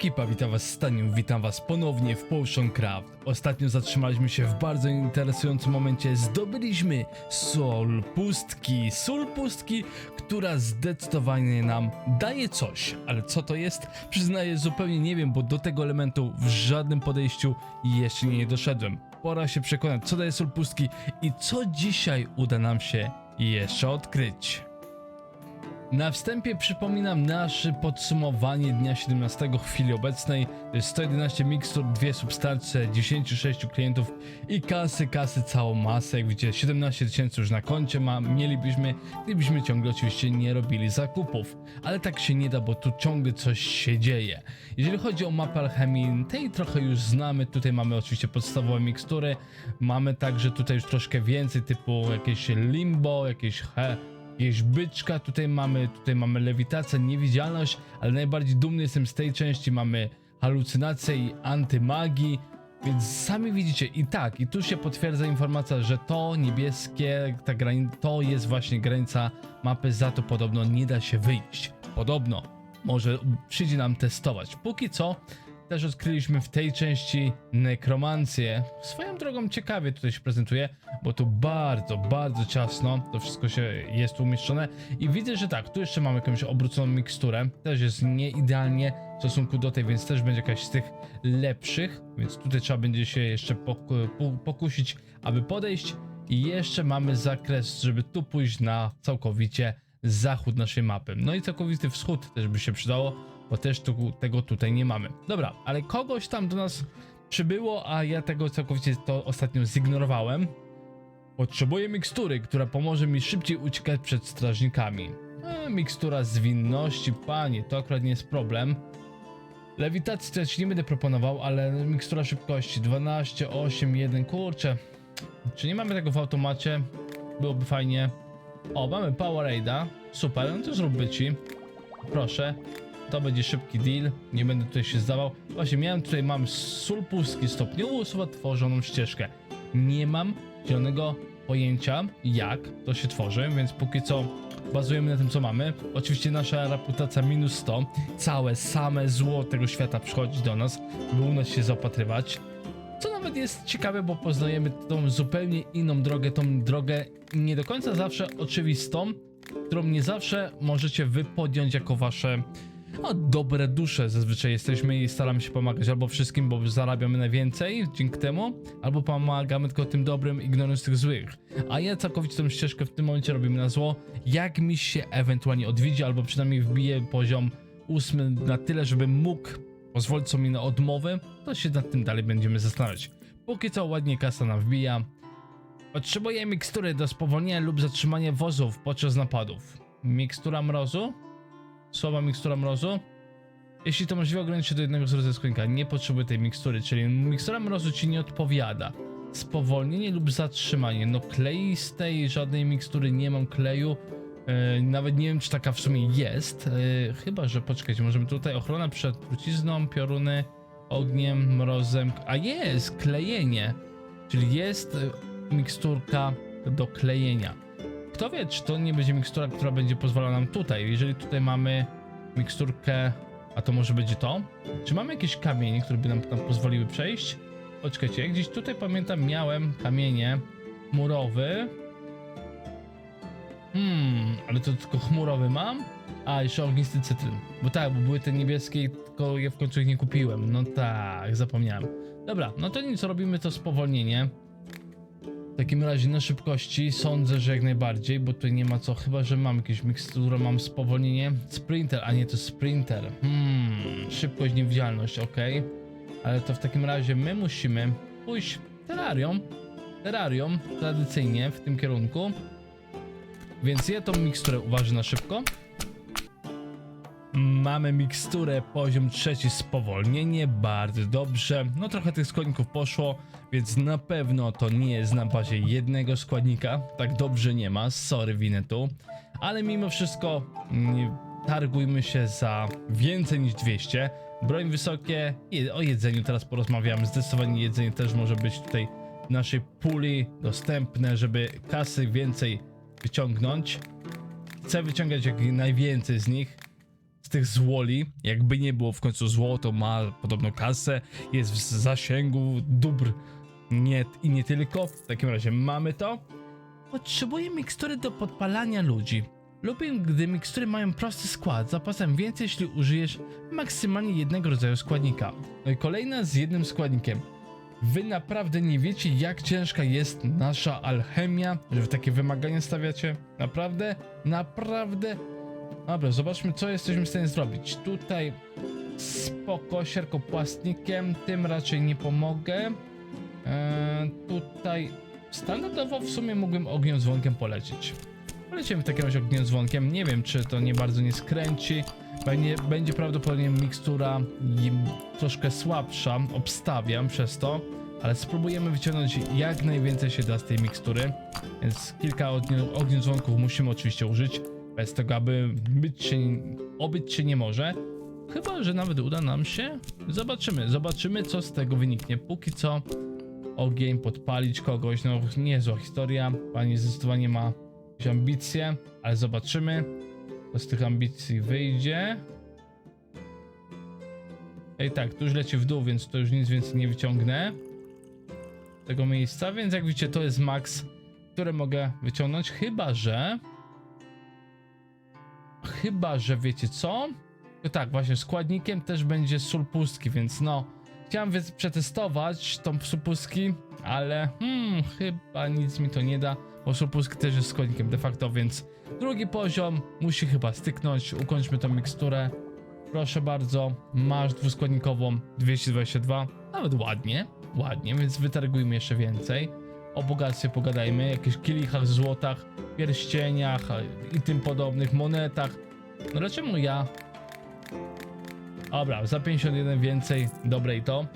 ekipa, witam was Staniu, witam was ponownie w Potion Craft. Ostatnio zatrzymaliśmy się w bardzo interesującym momencie, zdobyliśmy Sol Pustki, Sól Pustki, która zdecydowanie nam daje coś, ale co to jest? Przyznaję, zupełnie nie wiem, bo do tego elementu w żadnym podejściu jeszcze nie doszedłem. Pora się przekonać, co daje Sól Pustki i co dzisiaj uda nam się jeszcze odkryć. Na wstępie przypominam nasze podsumowanie dnia 17 w chwili obecnej. To jest 111 mikstur, dwie substancje, 96 klientów i kasy, kasy całą masę. Jak widzicie 17 tysięcy już na koncie ma, mielibyśmy, gdybyśmy ciągle oczywiście nie robili zakupów. Ale tak się nie da, bo tu ciągle coś się dzieje. Jeżeli chodzi o mapę alchemii, tej trochę już znamy. Tutaj mamy oczywiście podstawowe mikstury. Mamy także tutaj już troszkę więcej typu jakieś limbo, jakieś he, jakieś byczka, tutaj mamy, tutaj mamy lewitację, niewidzialność, ale najbardziej dumny jestem z tej części, mamy halucynację i antymagii, więc sami widzicie i tak, i tu się potwierdza informacja, że to niebieskie, ta granica, to jest właśnie granica mapy, za to podobno nie da się wyjść. Podobno. Może przyjdzie nam testować. Póki co, też odkryliśmy w tej części nekromancję. Swoją drogą ciekawie tutaj się prezentuje, bo tu bardzo, bardzo ciasno to wszystko się jest umieszczone. I widzę, że tak, tu jeszcze mamy jakąś obróconą miksturę. Też jest nie idealnie w stosunku do tej, więc też będzie jakaś z tych lepszych. Więc tutaj trzeba będzie się jeszcze poku pokusić, aby podejść. I jeszcze mamy zakres, żeby tu pójść na całkowicie zachód naszej mapy. No i całkowity wschód też by się przydało, bo też tu, tego tutaj nie mamy. Dobra, ale kogoś tam do nas przybyło, a ja tego całkowicie to ostatnio zignorowałem. Potrzebuję mikstury, która pomoże mi szybciej uciekać przed strażnikami. E, mikstura zwinności, panie, to akurat nie jest problem. Lewitacji ci nie będę proponował, ale mikstura szybkości 12, 8, 1, kurczę. Czy nie mamy tego w automacie? Byłoby fajnie. O, mamy Powerade'a. Super, no to zróbmy ci. Proszę. To będzie szybki deal. Nie będę tutaj się zdawał. Właśnie miałem tutaj, mam sól pustki stopniowo usuwa tworzoną ścieżkę. Nie mam zielonego pojęcia, jak to się tworzy, więc póki co bazujemy na tym, co mamy. Oczywiście nasza reputacja minus 100. Całe, same zło tego świata przychodzi do nas, by u nas się zaopatrywać. Co nawet jest ciekawe, bo poznajemy tą zupełnie inną drogę, tą drogę nie do końca zawsze oczywistą, którą nie zawsze możecie wy podjąć jako wasze no, dobre dusze. Zazwyczaj jesteśmy i staramy się pomagać albo wszystkim, bo zarabiamy najwięcej dzięki temu, albo pomagamy tylko tym dobrym, ignorując tych złych. A ja całkowicie tą ścieżkę w tym momencie robimy na zło. Jak mi się ewentualnie odwiedzi, albo przynajmniej wbije poziom ósmy na tyle, żebym mógł pozwolić sobie na odmowę, to się nad tym dalej będziemy zastanawiać. Póki co ładnie kasa nam wbija. Potrzebuję mikstury do spowolnienia lub zatrzymania wozów podczas napadów. Mikstura mrozu? Słaba mikstura mrozu? Jeśli to możliwe, ogranicz się do jednego z rodzajów składnika. Nie potrzebuję tej mikstury, czyli mikstura mrozu ci nie odpowiada. Spowolnienie lub zatrzymanie. No kleistej żadnej mikstury nie mam kleju. E, nawet nie wiem, czy taka w sumie jest. E, chyba, że poczekajcie, możemy tutaj ochrona przed trucizną, pioruny, ogniem, mrozem. A jest! Klejenie. Czyli jest e, miksturka do klejenia. Kto wie, czy to nie będzie mikstura, która będzie pozwalała nam tutaj. Jeżeli tutaj mamy miksturkę, a to może będzie to? Czy mamy jakieś kamienie, które by nam tam pozwoliły przejść? Poczekajcie, gdzieś tutaj pamiętam miałem kamienie murowy. Hmm, ale to tylko chmurowy mam? A, jeszcze ognisty cytryn. Bo tak, bo były te niebieskie, tylko ja w końcu ich nie kupiłem. No tak, zapomniałem. Dobra, no to nic, robimy to spowolnienie. Takim razie na szybkości sądzę, że jak najbardziej, bo tutaj nie ma co, chyba że mam jakieś miksturę, mam spowolnienie. Sprinter, a nie to sprinter. Hmm, szybkość, niewidzialność, ok. Ale to w takim razie my musimy pójść terrarią, terrarią tradycyjnie w tym kierunku. Więc ja tą miksturę uważę na szybko. Mamy miksturę poziom trzeci spowolnienie, bardzo dobrze. No trochę tych składników poszło, więc na pewno to nie jest na bazie jednego składnika. Tak dobrze nie ma, sorry winę tu. Ale mimo wszystko targujmy się za więcej niż 200. Broń wysokie, o jedzeniu teraz porozmawiamy. Zdecydowanie jedzenie też może być tutaj w naszej puli dostępne, żeby kasy więcej wyciągnąć. Chcę wyciągać jak najwięcej z nich. Tych złoli. Jakby nie było, w końcu złoto ma podobno kasę, jest w zasięgu dóbr nie, i nie tylko. W takim razie mamy to. Potrzebuję mikstury do podpalania ludzi. Lubię, gdy mikstury mają prosty skład, zapasem więcej, jeśli użyjesz maksymalnie jednego rodzaju składnika. No i kolejna z jednym składnikiem. Wy naprawdę nie wiecie, jak ciężka jest nasza alchemia, że w takie wymagania stawiacie? Naprawdę? Naprawdę? Dobra, zobaczmy, co jesteśmy w stanie zrobić. Tutaj spoko, sierkopłastnikiem, tym raczej nie pomogę. Eee, tutaj standardowo w sumie mógłbym ogniodzwonkiem polecieć. Polecimy w takim razie ogniodzwonkiem. Nie wiem, czy to nie bardzo nie skręci. Będzie, będzie prawdopodobnie mikstura troszkę słabsza, obstawiam przez to, ale spróbujemy wyciągnąć jak najwięcej się da z tej mikstury. Więc kilka ognio- ogniodzwonków musimy oczywiście użyć, bez tego, aby być się, obyć się nie może. Chyba, że nawet uda nam się. Zobaczymy, zobaczymy co z tego wyniknie. Póki co ogień, podpalić kogoś, no niezła historia. Pani zdecydowanie ma jakieś ambicje, ale zobaczymy, co z tych ambicji wyjdzie. Ej tak, tu już leci w dół, więc to już nic więcej nie wyciągnę tego miejsca, więc jak widzicie to jest max, które mogę wyciągnąć, chyba że chyba, że wiecie co? No tak, właśnie składnikiem też będzie sól pustki, więc no Chciałem więc przetestować tą sól pustki, ale hmm, chyba nic mi to nie da, bo sól pustki też jest składnikiem de facto, więc drugi poziom musi chyba styknąć, ukończmy tą miksturę. Proszę bardzo, masz dwuskładnikową 222, nawet ładnie, ładnie, więc wytargujmy jeszcze więcej. O bogactwie pogadajmy, jakichś kielichach, złotach, pierścieniach i tym podobnych, monetach. No dlaczego ja Dobra, za 51 więcej, dobre i to.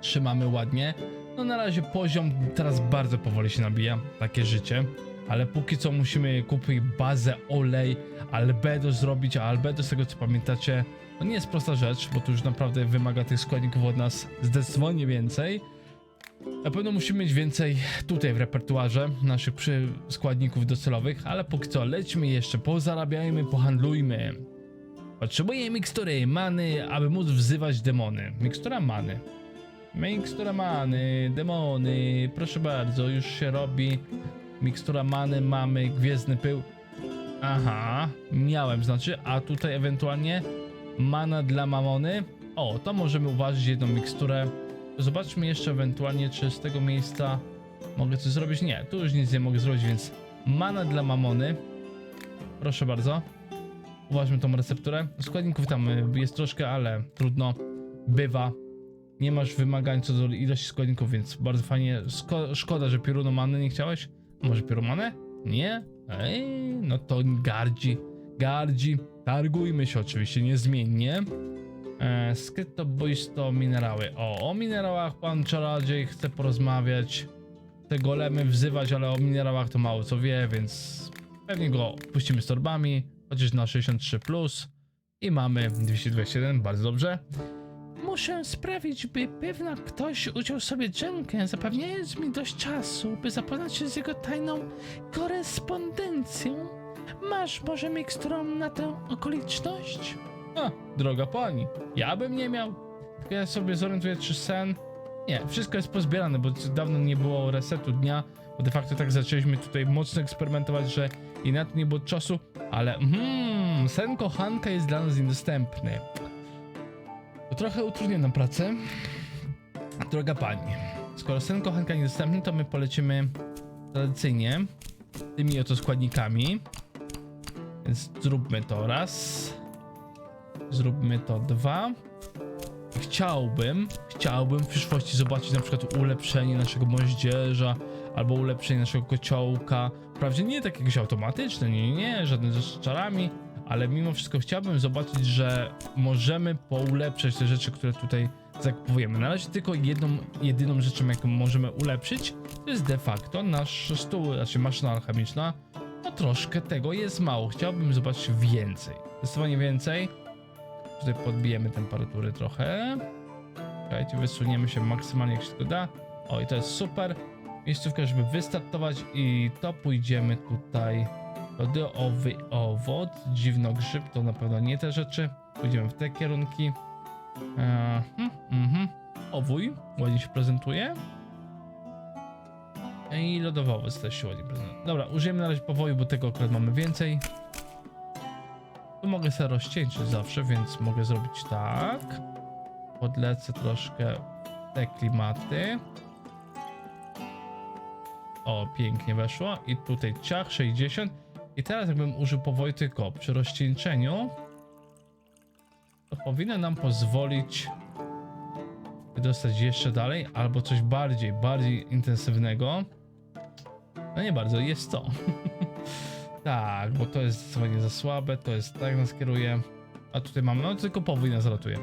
Trzymamy ładnie. No na razie poziom teraz bardzo powoli się nabija, takie życie. Ale póki co musimy kupić bazę, olej, albedo zrobić, a albedo z tego co pamiętacie, to nie jest prosta rzecz, bo to już naprawdę wymaga tych składników od nas zdecydowanie więcej. Na pewno musimy mieć więcej tutaj w repertuarze naszych składników docelowych, ale póki co lećmy jeszcze, pozarabiajmy, pohandlujmy. Potrzebuję mikstury many, aby móc wzywać demony. Mikstura many. Mikstura many, demony, proszę bardzo, już się robi. Mikstura many, mamy gwiezdny pył. Aha, miałem, znaczy, a tutaj ewentualnie mana dla mamony. O, to możemy uważać jedną miksturę. Zobaczmy jeszcze ewentualnie, czy z tego miejsca mogę coś zrobić. Nie, tu już nic nie mogę zrobić, więc mana dla mamony. Proszę bardzo. Uważmy tą recepturę. Składników tam y, jest troszkę, ale trudno. Bywa. Nie masz wymagań co do ilości składników, więc bardzo fajnie. Szkoda, że piorunomany nie chciałeś. Może piorunmanę? Nie? Ej, no to gardzi. Gardzi. Targujmy się oczywiście niezmiennie. E, skryto boisto minerały. O, o minerałach pan czarodziej chce porozmawiać. Te golemy wzywać, ale o minerałach to mało co wie, więc pewnie go puścimy z torbami. Chociaż na 63 plus. I mamy 221, bardzo dobrze. Muszę sprawić, by pewna ktoś uciął sobie dżemkę, zapewniając mi dość czasu, by zapoznać się z jego tajną korespondencją. Masz może miksturą na tę okoliczność? A, droga pani, ja bym nie miał. Tylko ja sobie zorientuję, czy sen... Nie, wszystko jest pozbierane, bo dawno nie było resetu dnia, bo de facto tak zaczęliśmy tutaj mocno eksperymentować, że i na to nie było czasu, ale hmm, sen kochanka jest dla nas niedostępny. To trochę utrudnia nam pracę. Droga pani, skoro sen kochanka niedostępny, to my polecimy tradycyjnie tymi oto składnikami. Więc zróbmy to raz. Zróbmy to dwa. Chciałbym, chciałbym w przyszłości zobaczyć na przykład ulepszenie naszego moździerza albo ulepszenie naszego kociołka. Wprawdzie nie tak jakieś automatyczne, nie, nie, żadne z czarami, ale mimo wszystko chciałbym zobaczyć, że możemy poulepszać te rzeczy, które tutaj zakupujemy. Na razie tylko jedną, jedyną rzeczą, jaką możemy ulepszyć, to jest de facto nasz stół, znaczy maszyna alchemiczna. No troszkę tego jest mało, chciałbym zobaczyć więcej. Zdecydowanie więcej. Tutaj podbijemy temperatury trochę. Czekajcie, wysuniemy się maksymalnie jak się tylko da. O, i to jest super. Miejscówka, żeby wystartować i to pójdziemy tutaj Lodyowy owoc, dziwnogrzyb, to na pewno nie te rzeczy. Pójdziemy w te kierunki. E, hmm, mhm. Owój, ładnie się prezentuje. I lodowy owoc też się ładnie prezentuje. Dobra, użyjemy na razie powoju, bo tego akurat mamy więcej. Tu mogę sobie rozcieńczyć zawsze, więc mogę zrobić tak. Podlecę troszkę te klimaty. O, pięknie weszło. I tutaj ciach 60. I teraz jakbym użył powoju tylko przy rozcieńczeniu, to powinno nam pozwolić wydostać jeszcze dalej, albo coś bardziej, bardziej intensywnego. No nie bardzo, jest to. tak, bo to jest zdecydowanie za słabe, to jest tak nas kieruje. A tutaj mamy, no tylko powój nas ratuje.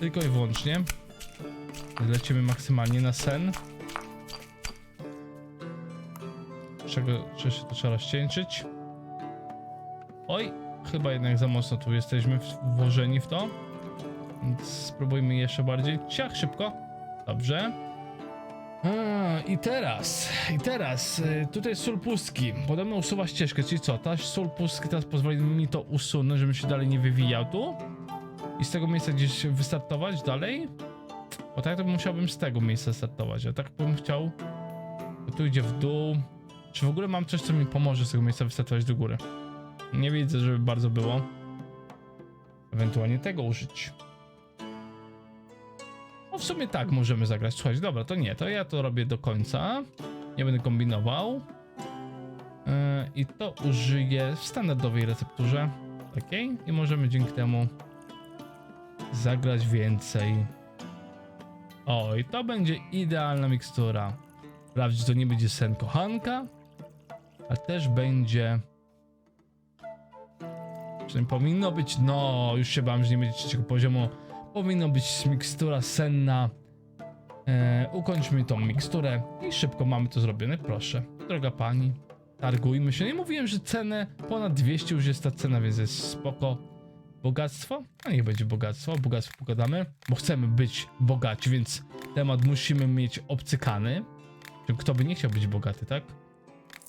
Tylko i wyłącznie. Lecimy maksymalnie na sen. Czego, czy się to trzeba rozcieńczyć? Oj, chyba jednak za mocno tu jesteśmy włożeni w to. Więc spróbujmy jeszcze bardziej. Ciach, szybko. Dobrze. A, I teraz, i teraz, y, tutaj sól pustki. Podobno usuwa ścieżkę, czyli co? Ta sól pustki teraz pozwoli mi to usunąć, żebym się dalej nie wywijał tu. I z tego miejsca gdzieś wystartować dalej. Bo tak to musiałbym z tego miejsca startować, a tak bym chciał. Tu idzie w dół. Czy w ogóle mam coś, co mi pomoże z tego miejsca wystartować do góry? Nie widzę, żeby bardzo było. Ewentualnie tego użyć. No w sumie tak możemy zagrać. Słuchajcie, dobra, to nie, to ja to robię do końca. Nie będę kombinował. Yy, I to użyję w standardowej recepturze. Takiej. I możemy dzięki temu zagrać więcej. O, i to będzie idealna mikstura. Wprawdzie to nie będzie sen kochanka, a też będzie. Przynajmniej powinno być. No, już się bałem, że nie będzie trzeciego poziomu. Powinno być mikstura senna. E, ukończmy tą miksturę i szybko mamy to zrobione. Proszę, droga pani, targujmy się. Nie mówiłem, że cenę ponad 200 już jest ta cena, więc jest spoko. Bogactwo? A niech będzie bogactwo. Bogactwo pogadamy, bo chcemy być bogaci, więc temat musimy mieć obcykany. Kto by nie chciał być bogaty, tak?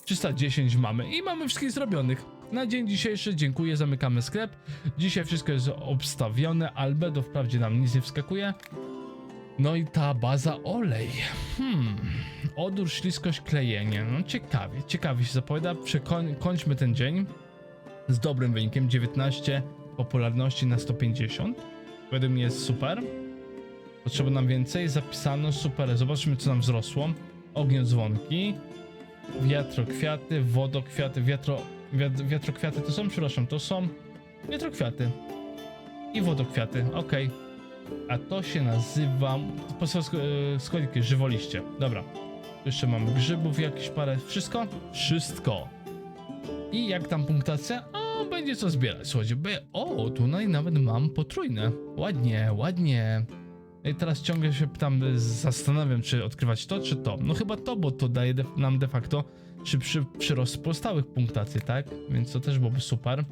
310 mamy i mamy wszystkich zrobionych. Na dzień dzisiejszy dziękuję, zamykamy sklep. Dzisiaj wszystko jest obstawione, albedo wprawdzie nam nic nie wskakuje. No i ta baza olej. Hmm. Odór, śliskość, klejenie. No ciekawie, ciekawie się zapowiada. Przekończmy ten dzień z dobrym wynikiem 19 popularności na 150. Według mnie jest super. Potrzeba nam więcej. Zapisano super. Zobaczmy co nam wzrosło. Ogniodzwonki. Wiatrokwiaty, wodokwiaty, wiatro, wiat, wiatrokwiaty to są, przepraszam, to są wiatrokwiaty i wodokwiaty, ok. A to się nazywa, po są sk- e, składniki, żywoliście, dobra. Jeszcze mamy grzybów jakieś parę, wszystko? Wszystko. I jak tam punktacja? O, będzie co zbierać, słuchajcie, by, o, tutaj nawet mam potrójne. Ładnie, ładnie. I teraz ciągle się tam zastanawiam, czy odkrywać to, czy to. No chyba to, bo to daje nam de facto szybszy przyrost pozostałych punktacji, tak? Więc to też byłoby super.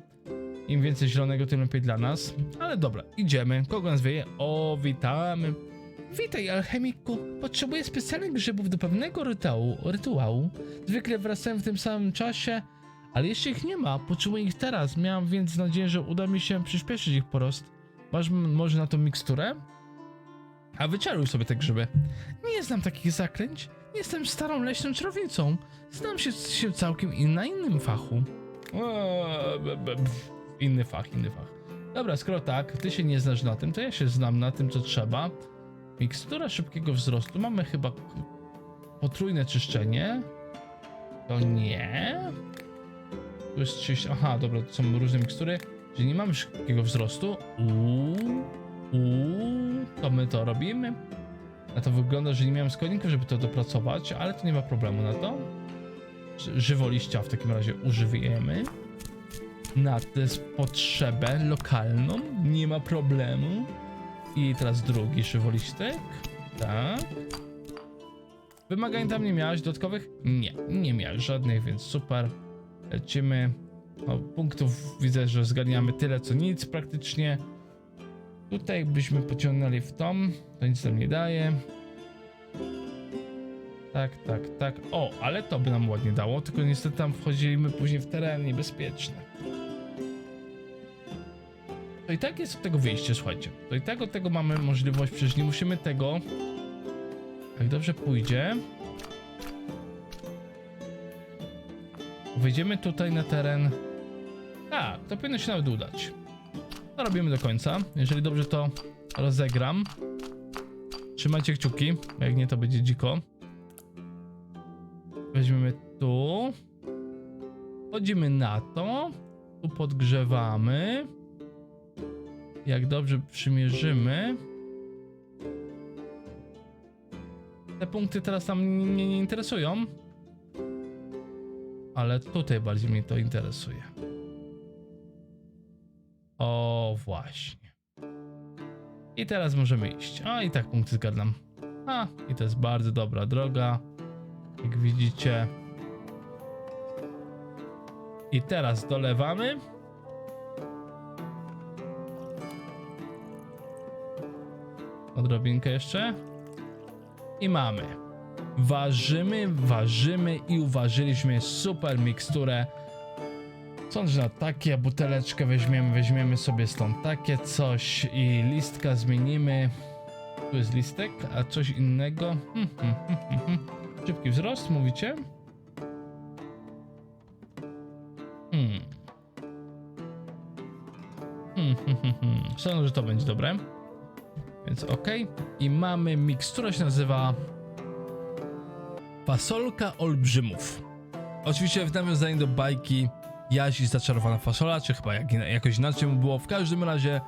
Im więcej zielonego, tym lepiej dla nas. Ale dobra, idziemy. Kogo nas wieje? O, witamy. Witaj, alchemiku. Potrzebuję specjalnych grzybów do pewnego rytuału. rytuału. Zwykle wracają w tym samym czasie, ale jeszcze ich nie ma. Potrzebuję ich teraz. Miałam więc nadzieję, że uda mi się przyspieszyć ich porost. Masz może na tą miksturę? A wyczaruj sobie te grzyby. Nie znam takich zaklęć. Jestem starą leśną czarownicą. Znam się, się całkiem i na innym fachu. Eee, be- pf, Inny fach, inny fach. Dobra, skoro tak, ty się nie znasz na tym, to ja się znam na tym, co trzeba. Mikstura szybkiego wzrostu. Mamy chyba potrójne czyszczenie. To nie. Tu jest 30. Aha, dobra, to są różne mikstury. Czyli nie mamy szybkiego wzrostu. Uuu. Uuu, to my to robimy. Na to wygląda, że nie miałem składników, żeby to dopracować, ale to nie ma problemu na to. Ży- Żywoliścia w takim razie używamy. Na tę potrzebę lokalną, nie ma problemu. I teraz drugi żywoliśtek. Tak. Wymagań tam nie miałeś dodatkowych? Nie, nie miałeś żadnych, więc super. Lecimy. No, punktów widzę, że zgarniamy tyle co nic praktycznie. Tutaj byśmy pociągnęli w tom, to nic nam nie daje. Tak, tak, tak. O, ale to by nam ładnie dało, tylko niestety tam wchodzimy później w teren niebezpieczny. To i tak jest od tego wyjście, słuchajcie. To i tak od tego mamy możliwość, przecież nie musimy tego... Jak dobrze pójdzie... Wejdziemy tutaj na teren... A, to powinno się nawet udać. To robimy do końca. Jeżeli dobrze to rozegram. Trzymajcie kciuki, jak nie to będzie dziko. Weźmiemy tu. Chodzimy na to. Tu podgrzewamy. Jak dobrze przymierzymy. Te punkty teraz tam mnie nie interesują. Ale tutaj bardziej mnie to interesuje. O, właśnie. I teraz możemy iść. A, i tak punkty zgadzam. A, i to jest bardzo dobra droga. Jak widzicie. I teraz dolewamy. Odrobinkę jeszcze. I mamy. Ważymy, ważymy i uważyliśmy super miksturę. Sądzę, że na takie buteleczkę weźmiemy, weźmiemy sobie stąd takie coś i listka zmienimy. Tu jest listek, a coś innego. Hmm, hmm, hmm. Szybki wzrost, mówicie? Sądzę, że to będzie dobre. Więc ok. I mamy miksturę, się nazywa Fasolka Olbrzymów. Oczywiście w nawiązaniu do bajki Jaś i zaczarowana fasola, czy chyba jak, jakoś inaczej mu było. W każdym razie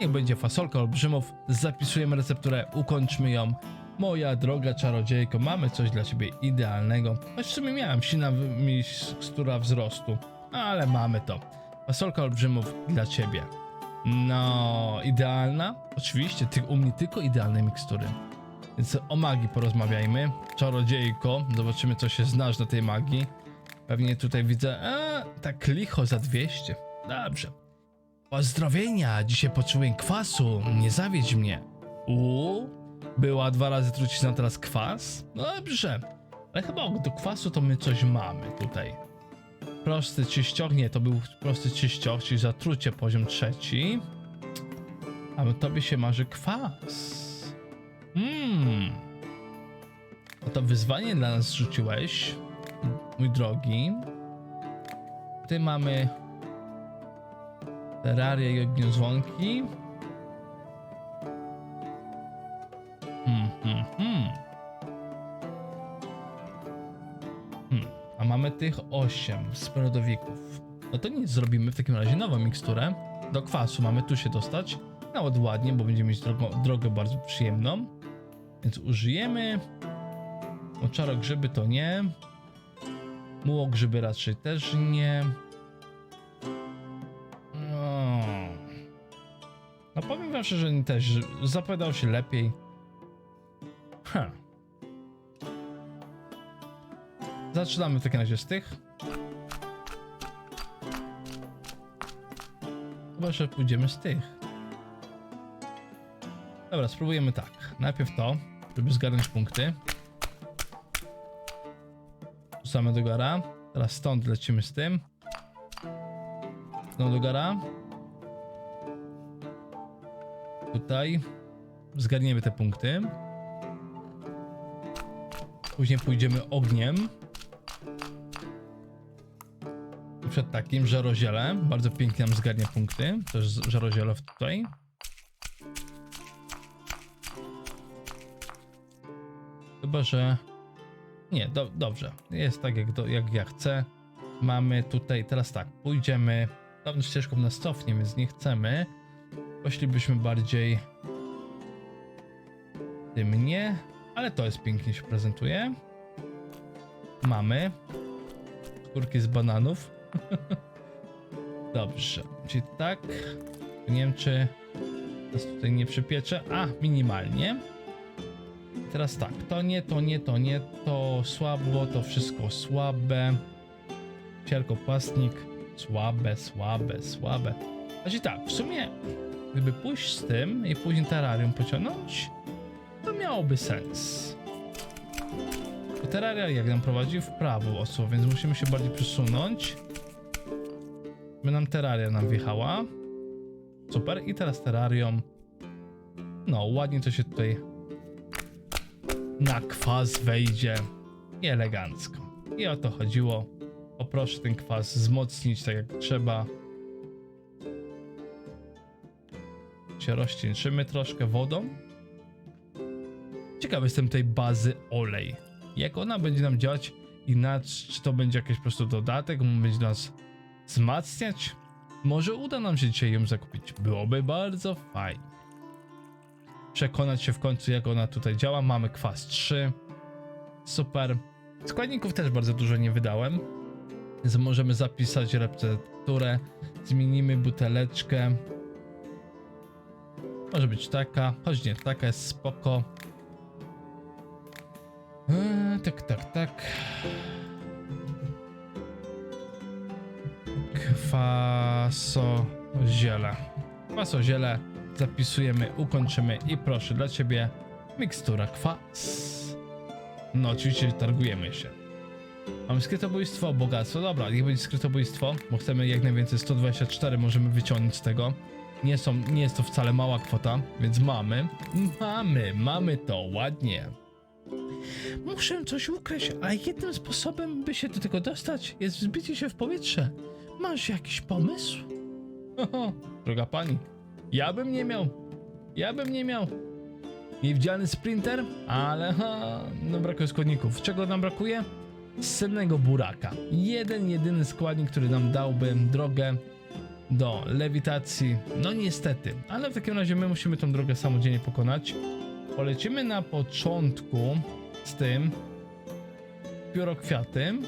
niech będzie fasolka olbrzymów. Zapisujemy recepturę, ukończmy ją. Moja droga czarodziejko, mamy coś dla ciebie idealnego. Choć w sumie miałem sina mikstura wzrostu, ale mamy to. Fasolka olbrzymów dla ciebie. No, idealna? Oczywiście, ty, u mnie tylko idealne mikstury. Więc o magii porozmawiajmy. Czarodziejko, zobaczymy co się znasz na tej magii. Pewnie tutaj widzę, a, tak licho za 200. Dobrze. Pozdrowienia, dzisiaj poczułem kwasu, nie zawiedź mnie. Uuu, była dwa razy trucizna, teraz kwas? Dobrze. Ale chyba do kwasu to my coś mamy tutaj. Prosty czyścioch, nie, to był prosty czyścioch, czyli zatrucie poziom trzeci. A tobie się marzy kwas. Mmm. To wyzwanie dla nas rzuciłeś, mój drogi. Tutaj mamy terrarię i ogniozłonki. Hmm, hmm, hmm. Hmm, a mamy tych 8 sperodowików. No to nic, zrobimy w takim razie nową miksturę. Do kwasu mamy tu się dostać. Nawet ładnie, bo będziemy mieć drogą, drogę bardzo przyjemną. Więc użyjemy. Oczaro grzyby to nie. Muło grzyby raczej też nie. No. No powiem wam szczerze, że też zapowiadał się lepiej. Ha. Zaczynamy w takim razie z tych. Chyba, że pójdziemy z tych. Dobra, spróbujemy tak. Najpierw to, żeby zgarnąć punkty. Rzucamy do gara. Teraz stąd lecimy z tym. Znowu do gara. Tutaj. Zgarniemy te punkty. Później pójdziemy ogniem. Przed takim żaroziele. Bardzo pięknie nam zgarnia punkty. Też żaroziele tutaj. Chyba, że... Nie, do, dobrze. Jest tak, jak, do, jak ja chcę. Mamy tutaj, teraz tak, pójdziemy... Dawną ścieżką nas cofnie, więc nie chcemy. Poszlibyśmy bardziej... Tym nie, ale to jest pięknie się prezentuje. Mamy. Skórki z bananów. Dobrze, czyli tak. Nie wiem, czy nas tutaj nie przypiecze. A, minimalnie. Teraz tak, to nie, to nie, to nie, to słabo, to wszystko słabe. Cielkopłastnik, słabe, słabe, słabe. Znaczy tak, w sumie, gdyby pójść z tym i później terrarium pociągnąć, to miałoby sens. Bo terraria, jak nam prowadzi w prawo osło, więc musimy się bardziej przesunąć. By nam terraria nam wjechała. Super, i teraz terrarią. No, ładnie to się tutaj na kwas wejdzie. Elegancko. I o to chodziło. Poproszę ten kwas wzmocnić tak jak trzeba. Się rozcieńczymy troszkę wodą. Ciekawy jestem tej bazy olej. Jak ona będzie nam działać inaczej, czy to będzie jakiś po prostu dodatek, będzie nas wzmacniać? Może uda nam się dzisiaj ją zakupić. Byłoby bardzo fajnie. Przekonać się w końcu jak ona tutaj działa. Mamy kwas 3. Super. Składników też bardzo dużo nie wydałem. Więc możemy zapisać recepturę. Zmienimy buteleczkę. Może być taka, choć nie, taka jest spoko. Eee, tak, tak, tak. Kwasoziele. Kwasoziele zapisujemy, ukończymy i proszę dla ciebie mikstura kwas. No oczywiście targujemy się. Mamy skrytobójstwo, bogactwo. Dobra, niech będzie skrytobójstwo, bo chcemy jak najwięcej 124 możemy wyciągnąć z tego. Nie, są, nie jest to wcale mała kwota, więc mamy. Mamy, mamy to, ładnie. Muszę coś ukraść, a jednym sposobem, by się do tego dostać, jest wzbicie się w powietrze. Masz jakiś pomysł? Oho, droga pani, ja bym nie miał. Ja bym nie miał. Niewidzialny sprinter, ale ha, no brakuje składników. Czego nam brakuje? Sennego buraka. Jeden, jedyny składnik, który nam dałby drogę do lewitacji. No niestety, ale w takim razie my musimy tą drogę samodzielnie pokonać. Polecimy na początku z tym piórokwiatem.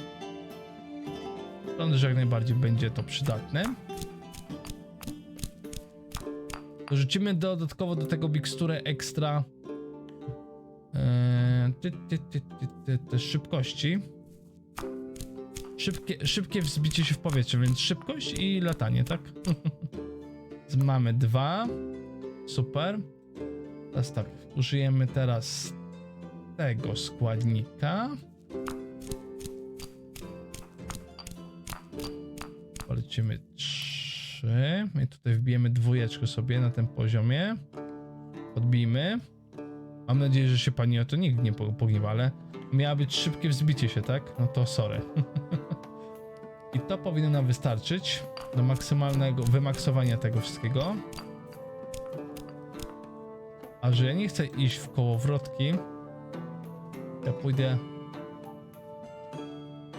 Sądzę, że jak najbardziej będzie to przydatne. Dorzucimy dodatkowo do tego miksturę ekstra Eee, szybkości. Szybkie, szybkie wzbicie się w powietrze, więc szybkość i latanie, tak? Mamy dwa. Super. Teraz tak, użyjemy teraz tego składnika. Polecimy trzy. I tutaj wbijemy dwójeczkę sobie na tym poziomie. Podbijmy. Mam nadzieję, że się pani o to nikt nie po- pogniewa, ale miało być szybkie wzbicie się, tak? No to sorry. I to powinno nam wystarczyć do maksymalnego wymaksowania tego wszystkiego. A że ja nie chcę iść w kołowrotki, ja pójdę...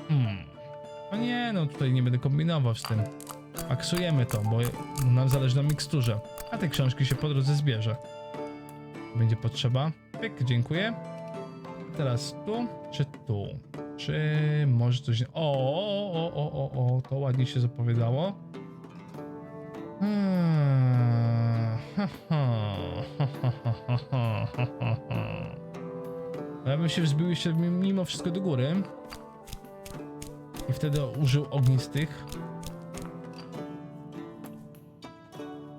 Hmm. No nie, no tutaj nie będę kombinował z tym. Aksujemy to, bo nam zależy na miksturze. A te książki się po drodze zbierze. Będzie potrzeba. Pyk, dziękuję. Teraz tu, czy tu? Czy może coś... O, o, o, o, o, to ładnie się zapowiadało. Hmm. No ja bym się wzbił jeszcze mimo wszystko do góry. I wtedy użył ognistych.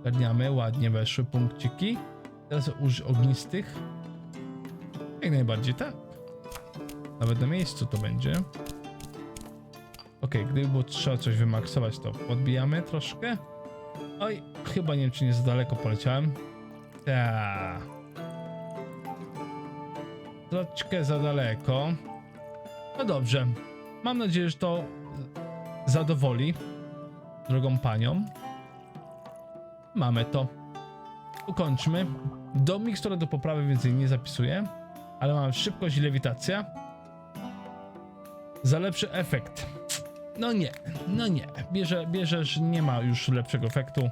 Zgarniamy, ładnie weszły punkciki. Teraz użyj ognistych. Jak najbardziej tak. Nawet na miejscu to będzie. Ok, gdyby było trzeba coś wymaksować, to podbijamy troszkę. Oj, chyba nie wiem, czy nie za daleko poleciałem. Ta. Troszkę za daleko. No dobrze. Mam nadzieję, że to zadowoli drogą panią. Mamy to. Ukończmy. Do mikstura do poprawy więcej nie zapisuję, ale mam szybkość i lewitacja. Za lepszy efekt. No nie, no nie. Bierze, bierzesz, nie ma już lepszego efektu.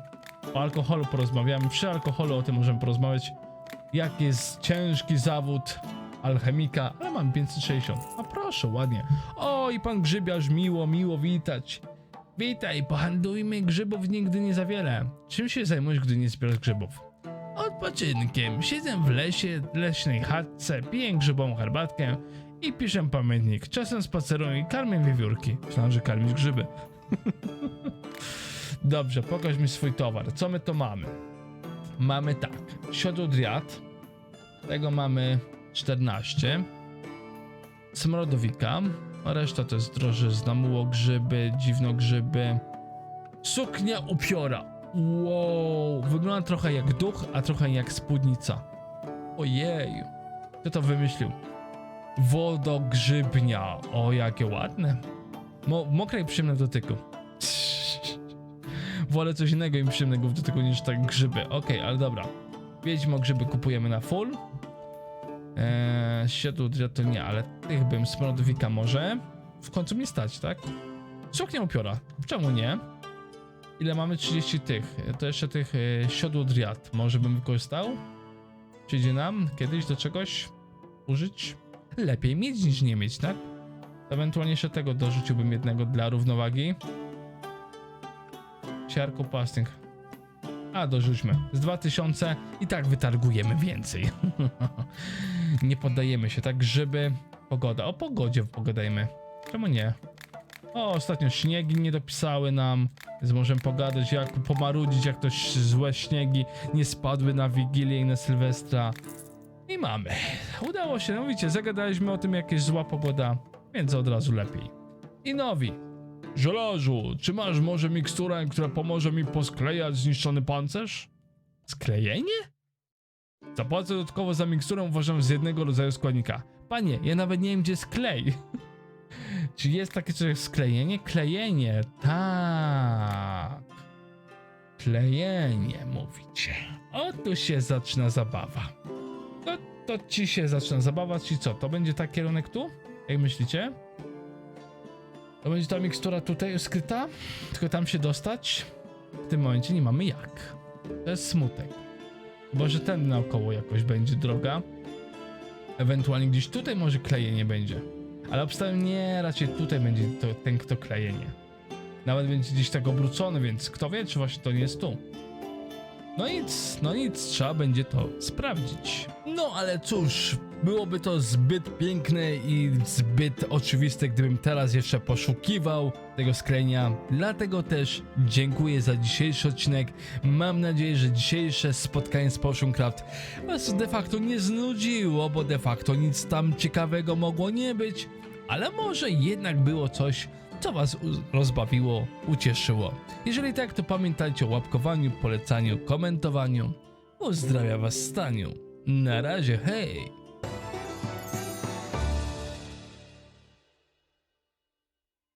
O alkoholu porozmawiamy. Przy alkoholu o tym możemy porozmawiać. Jak jest ciężki zawód alchemika, ale mam 560. A proszę, ładnie. O, i pan grzybiarz, miło, miło witać. Witaj, pohandlujmy grzybów nigdy nie za wiele. Czym się zajmujesz, gdy nie zbierasz grzybów? Odpoczynkiem. Siedzę w lesie, leśnej chatce, piję grzybową herbatkę i piszę pamiętnik. Czasem spaceruję i karmię wiewiórki. Myślałem, że karmisz grzyby. Dobrze, pokaż mi swój towar. Co my to mamy? Mamy tak. Siodło driad. Tego mamy 14. smrodowika, a reszta to jest drożyzna, mułogrzyby, dziwnogrzyby. Suknia upiora. Wow, wygląda trochę jak duch, a trochę jak spódnica. Ojej, kto to wymyślił? Wodogrzybnia. O, jakie ładne. Mo mokre i przyjemne w dotyku. Wolę coś innego i przyjemnego w dotyku niż tak grzyby. Okej, ale dobra. Wiedźmo grzyby kupujemy na full. Eee, siodło to nie, ale tych bym smrodowika może. W końcu mi stać, tak? Suknia upiora. Czemu nie? Ile mamy? 30 tych. To jeszcze tych e, siodło driat. Może bym wykorzystał? Przyjdzie nam kiedyś do czegoś użyć? Lepiej mieć niż nie mieć, tak? Ewentualnie jeszcze tego dorzuciłbym jednego dla równowagi. Siarko pasting. A, dorzućmy. Z 2000 i tak wytargujemy więcej. nie poddajemy się, tak? Grzyby, pogoda. O pogodzie pogadajmy. Czemu nie? O, ostatnio śniegi nie dopisały nam, więc możemy pogadać, jak pomarudzić, jak to złe śniegi nie spadły na Wigilię i na Sylwestra. I mamy. Udało się, no widzicie, zagadaliśmy o tym, jak jest zła pogoda, więc od razu lepiej. I nowi. Żelażu, czy masz może miksturę, która pomoże mi posklejać zniszczony pancerz? Sklejenie? Zapłacę dodatkowo za miksturę uważam z jednego rodzaju składnika. Panie, ja nawet nie wiem, gdzie jest klej. Czy jest takie coś jak sklejenie? Klejenie, tak. Klejenie, mówicie. O, tu się zaczyna zabawa. To, to ci się zaczyna zabawa, czyli co? To będzie taki kierunek tu? Jak myślicie? To będzie ta mikstura tutaj skryta? Tylko tam się dostać? W tym momencie nie mamy jak. To jest smutek. Bo że ten naokoło jakoś będzie droga. Ewentualnie gdzieś tutaj może klejenie będzie. Ale obstawiam nie, raczej tutaj będzie to, ten kto klejenie. Nawet będzie gdzieś tak obrócony, więc kto wie, czy właśnie to nie jest tu. No nic, no nic, trzeba będzie to sprawdzić. No ale cóż, byłoby to zbyt piękne i zbyt oczywiste, gdybym teraz jeszcze poszukiwał tego sklejenia. Dlatego też dziękuję za dzisiejszy odcinek. Mam nadzieję, że dzisiejsze spotkanie z Potioncraft was de facto nie znudziło, bo de facto nic tam ciekawego mogło nie być. Ale może jednak było coś, co was rozbawiło, ucieszyło. Jeżeli tak, to pamiętajcie o łapkowaniu, polecaniu, komentowaniu. Pozdrawiam was Staniu. Na razie, hej!